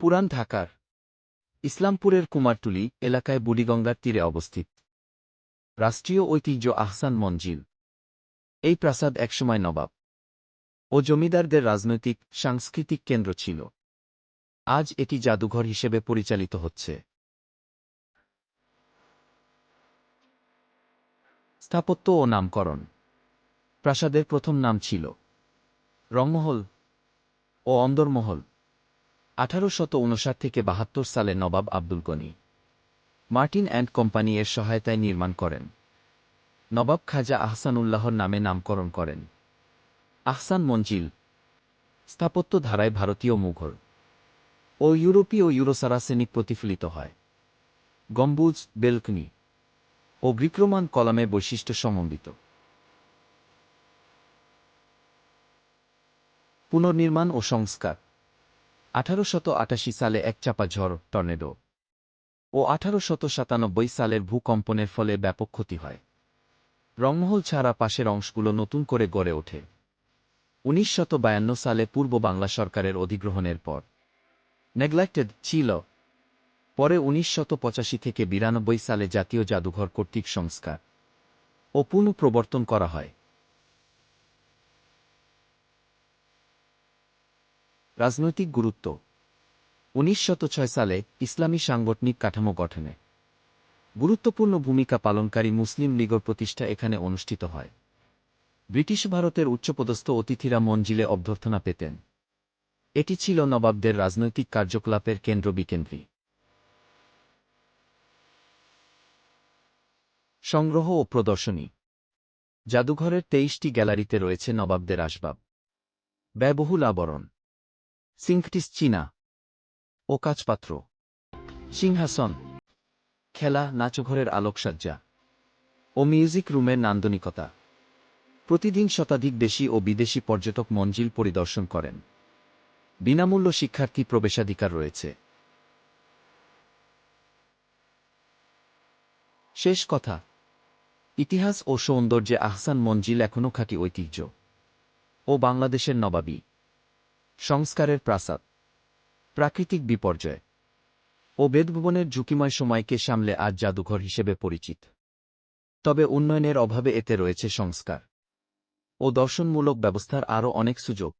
পুরান ঢাকার ইসলামপুরের কুমারটুলি এলাকায় বুড়িগঙ্গার তীরে অবস্থিত। রাষ্ট্রীয় ঐতিহ্য আহসান মঞ্জিল। এই প্রাসাদ একসময় নবাব ও জমিদারদের রাজনৈতিক, সাংস্কৃতিক কেন্দ্র ছিল। আজ এটি জাদুঘর হিসেবে পরিচালিত হচ্ছে। স্থাপত্য ও নামকরণ। প্রাসাদের প্রথম নাম ছিল রংমহল ও অন্দরমহল। আঠারো উনষাট থেকে বাহাত্তর সালে Nawab Abdul Gani Martin and company এর সহায়তায় নির্মাণ করেন। নবাব খাজা আহসানুল্লাহর নামে নামকরণ করেন। আহসান মঞ্জিল, স্থাপত্য ধারায় ভারতীয় মুঘল ও ইউরোপীয় ইউরোসারাসেনিক প্রতিফলিত হয়। গম্বুজ, বেলকনি ও বিক্রমান কলামে বৈশিষ্ট্য সমন্বিত। পুনর্নির্মাণ ও সংস্কার আঠারো শত আটাশি সালে এক চাপা ঝড়, টর্নেডো। ও আঠারো শত সাতানব্বই সালের ভূকম্পনের ফলে ব্যাপক ক্ষতি হয়। রংমহল ছাড়া পাশের অংশগুলো নতুন করে গড়ে ওঠে। উনিশ শত বায়ান্ন সালে পূর্ব বাংলা সরকারের অধিগ্রহণের পর। নেগলেক্টেড ছিল। পরে উনিশ শত পঁচাশি থেকে বিরানব্বই সালে জাতীয় জাদুঘর কর্তৃক সংস্কার ও পুনঃপ্রবর্তন করা হয়। রাজনৈতিক গুরুত্ব। উনিশ সালে ইসলামী সাংগঠনিক কাঠামো গঠনে। গুরুত্বপূর্ণ ভূমিকা পালনকারী মুসলিম লীগের প্রতিষ্ঠা এখানে অনুষ্ঠিত হয়। ব্রিটিশ ভারতের উচ্চপদস্থ অতিথিরা মঞ্জিলে অভ্যর্থনা পেতেন। এটি ছিল নবাবদের রাজনৈতিক কার্যকলাপের কেন্দ্র বিকেন্দ্রী সংগ্রহ ও প্রদর্শনী। জাদুঘরের তেইশটি গ্যালারিতে রয়েছে নবাবদের আসবাব। ব্যয়বহুল আবরণ। সিঙ্কটিস চীনা। ও কাজপাত্র। সিংহাসন। খেলা, নাচঘরের আলোকসজ্জা। ও মিউজিক রুমের নান্দনিকতা। প্রতিদিন শতাধিক দেশি ও বিদেশি পর্যটক মঞ্জিল পরিদর্শন করেন। বিনামূল্য শিক্ষার্থী প্রবেশাধিকার রয়েছে। শেষ কথা। ইতিহাস ও সৌন্দর্যে আহসান মঞ্জিল এখনও খাঁটি ঐতিহ্য। ও বাংলাদেশের নবাবী। সংস্কারের প্রাসাদ। প্রাকৃতিক বিপর্যয়। ও বেদভুবনের ঝুঁকিময় সময়কে সামলে আজ জাদুঘর হিসেবে পরিচিত। তবে উন্নয়নের অভাবে এতে রয়েছে সংস্কার। ও দর্শনমূলক ব্যবস্থার আরও অনেক সুযোগ।